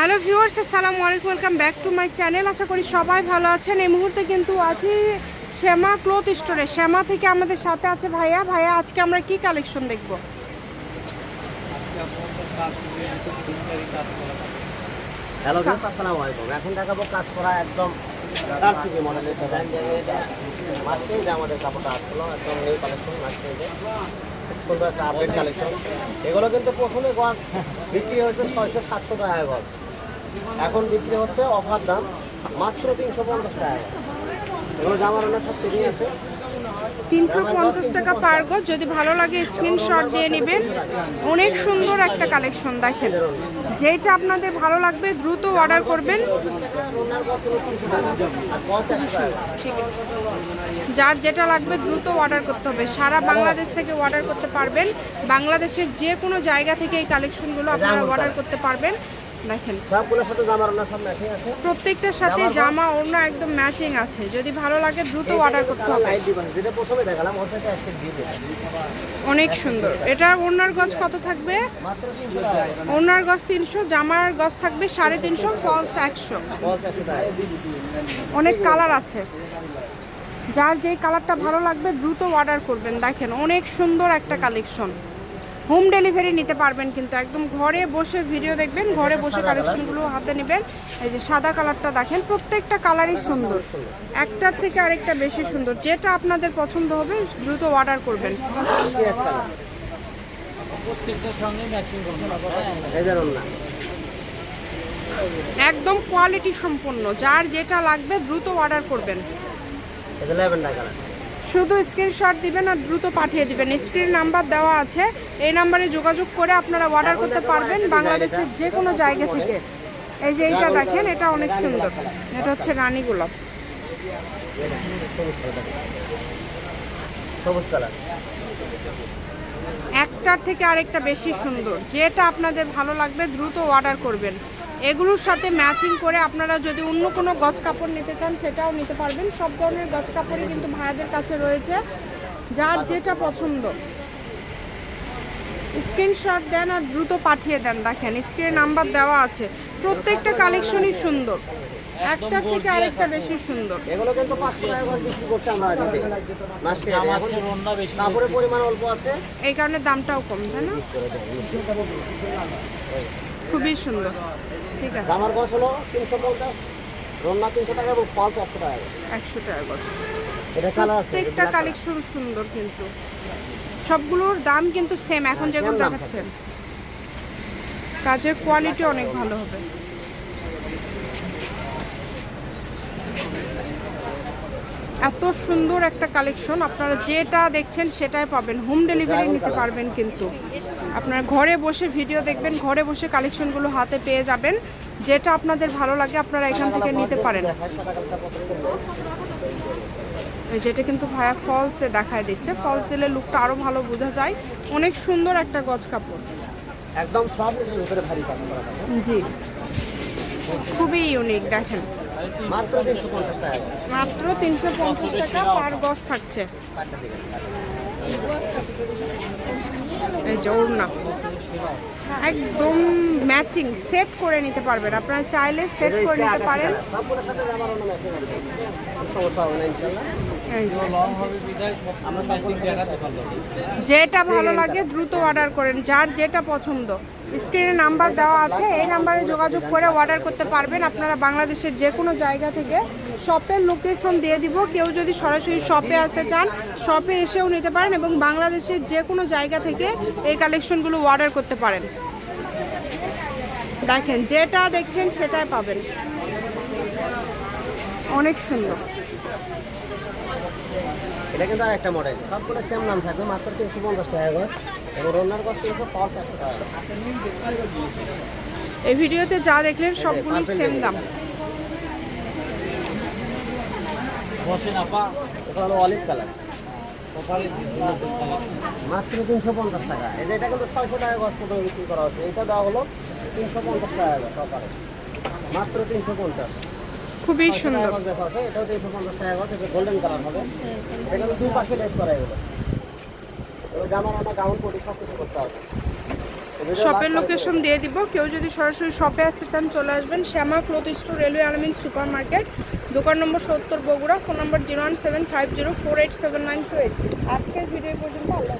Hello viewers, আসসালামু আলাইকুম, welcome back to my channel. আশা করি সবাই ভালো আছেন। এই মুহূর্তে কিন্তু আছি শ্যামা ক্লথ স্টোরে। শ্যামা থেকে আমাদের সাথে আছে ভাইয়া। ভাইয়া, আজকে আমরা কি কালেকশন দেখব? হ্যালো ভিউয়ার্স, আসসালামু আলাইকুম। এখন দেখাবো কাজ করা একদম তার চুকি মডেলের ডিজাইন মাস্কিং যে আমাদের কাপড়টা আসলো, একদম নিউ কালেকশন মাস্কিংয়ে খুব সুন্দর একটা আপডেট কালেকশন এগুলো কিন্তু প্রথমে গজ বিক্রি হয়েছে ছয়শো সাতশো টাকা গজ। এখন বিক্রি হচ্ছে অফার দাম মাত্র তিনশো পঞ্চাশ টাকা। এগুলো জামার অন্য সব ফ্রি আছে। তিনশো পঞ্চাশ টাকা পার গজ। যদি ভালো লাগে স্ক্রিনশট দিয়ে নেবেন। অনেক সুন্দর একটা কালেকশন দেখেন। যেটা আপনাদের ভালো লাগবে, দ্রুত অর্ডার করবেন। যার যেটা লাগবে, দ্রুত অর্ডার করতে হবে। সারা বাংলাদেশ থেকে অর্ডার করতে পারবেন। বাংলাদেশের যে কোনো জায়গা থেকে এই কালেকশনগুলো আপনারা অর্ডার করতে পারবেন। দেখেন। সাথে জামার অন্য সব ম্যাচিং আছে? প্রত্যেকটার সাথে জামা ওড়না একদম ম্যাচিং আছে। যদি ভালো লাগে দ্রুত অর্ডার করতে হবে। যেটা প্রথমে দেখালাম সাথে অনেক সুন্দর। এটা ওড়নার গজ কত থাকবে? ওড়নার গজ তিনশো জামার গজ থাকবে সাড়ে তিনশো ফলস একশো। অনেক কালার আছে। যার যেই কালারটা ভালো লাগবে দ্রুত অর্ডার করবেন। দেখেন অনেক সুন্দর একটা কালেকশন। হোম ডেলিভারি নিতে পারবেন কিন্তু একদম ঘরে বসে ভিডিও দেখবেন ঘরে বসে কালেকশনগুলো হাতে নেবেন। এই যে সাদা কালারটা দেখেন প্রত্যেকটা কালারই সুন্দর। একটার থেকে আরেকটা বেশি সুন্দর। যেটা আপনাদের পছন্দ হবে দ্রুত অর্ডার করবেন। একদম কোয়ালিটি সম্পন্ন। যার যেটা লাগবে দ্রুত অর্ডার করবেন। কালার। শুধু স্ক্রিনশট দিবেন আর দ্রুত পাঠিয়ে দিবেন। স্ক্রিন নাম্বার দেওয়া আছে। এই নাম্বারে যোগাযোগ করে আপনারা অর্ডার করতে পারবেন বাংলাদেশের যে কোনো জায়গা থেকে। এই যে এইটা দেখেন এটা অনেক সুন্দর। এটা হচ্ছে রানী গোলাপ। একটার থেকে আরেকটা বেশি সুন্দর। যেটা আপনাদের ভালো লাগবে দ্রুত অর্ডার করবেন। এগুলোর সাথে ম্যাচিং করে আপনারা যদি অন্য কোনো গজ কাপড় নিতে চান সেটাও নিতে পারবেন। সব ধরনের গজ কাপড়ই কিন্তু ভাইয়াদের কাছে রয়েছে। যার যেটা পছন্দ। স্ক্রিনশট দেন আর দ্রুত পাঠিয়ে দেন দেখেন স্ক্রিনে নাম্বার দেওয়া আছে। প্রত্যেকটা কালেকশনই সুন্দর। একটার থেকে আরেকটা বেশি সুন্দর। এগুলো কিন্তু পাঁচশো টাকা করে বিক্রি করছে আমরা আজকে মাসে এখন কাপড়ের পরিমাণ অল্প আছে। এই কারণে দামটাও কম তাই না? খুবই সুন্দর। ঠিক আছে। জামার গছ হলো তিনশো পঞ্চাশ রন্না তিনশো টাকা এবং পাঁচ একশো টাকা একশো টাকা গজ এটা কালার আছে প্রত্যেকটা কালেকশন সুন্দর কিন্তু। সবগুলোর দাম কিন্তু সেম এখন যেগুলো দেখাচ্ছেন। কাজের কোয়ালিটি অনেক ভালো হবে। এত সুন্দর একটা কালেকশন আপনারা যেটা দেখছেন সেটাই পাবেন। হোম ডেলিভারি নিতে পারবেন কিন্তু। আপনারা ঘরে বসে ভিডিও দেখবেন ঘরে বসে কালেকশনগুলো হাতে পেয়ে যাবেন। যেটা আপনাদের ভালো লাগে আপনারা এখান থেকে নিতে পারেন। যেটা কিন্তু ভাইয়া ফলস দেখায় দিচ্ছে। ফলস দিলে লুকটা আরও ভালো বোঝা যায়। অনেক সুন্দর একটা গজ কাপড়। একদম সব ভিতরে ভারী কাজ করা জি। খুবই ইউনিক দেখেন। মাত্র তিনশো পঞ্চাশ টাকা। মাত্র তিনশো পঞ্চাশ টাকা পার গজ থাকছে। এই যে ওড়না। একদম ম্যাচিং সেট করে নিতে পারবেন। আপনারা চাইলে সেট করে নিতে পারেন। যেটা ভালো লাগে দ্রুত অর্ডার করেন যার যেটা পছন্দ। স্ক্রিনে নাম্বার দেওয়া আছে এই নাম্বারে যোগাযোগ করে অর্ডার করতে পারবেন। আপনারা বাংলাদেশের যে কোনো জায়গা থেকে শপের লোকেশন দিয়ে দিব। কেউ যদি সরাসরি শপে আসতে চান শপে এসেও নিতে পারেন এবং বাংলাদেশের যে কোনো জায়গা থেকে এই কালেকশনগুলো অর্ডার করতে পারেন। দেখেন যেটা দেখছেন সেটাই পাবেন। অনেক সুন্দর। এটা কিন্তু আর একটা মডেল সবগুলো সেম নাম থাকবে মাত্র তিনশো পঞ্চাশ টাকা গজ এবং রন্নার গজ তিনশো পাঁচ একশো টাকা এই ভিডিওতে যা দেখলেন সবগুলোই সেম দাম। এটা হলো অলিভ কালার মাত্র তিনশো পঞ্চাশ টাকা। এই যে এটা কিন্তু ছয়শো টাকা গছ প্রথমে বিক্রি করা হচ্ছে। এটা দেওয়া হলো তিনশো পঞ্চাশ টাকা সকালে মাত্র তিনশো পঞ্চাশ। খুবই সুন্দর। আছে এটাও তিনশো পঞ্চাশ টাকা গছ এটা গোল্ডেন কালার হবে। এটা কিন্তু দুই পাশে লেস করা এগুলো জামার একটা গাউন কোটি সব কিছু করতে হবে। শপের লোকেশন দিয়ে দিব। কেউ যদি সরাসরি শপে আসতে চান, চলে আসবেন। Shyama cloth store, railway Almin super market দোকান নম্বর সত্তর Bogura, phone number zero one seven five zero four eight seven nine two eight. আজকের ভিডিও পর্যন্ত, আল্লাহ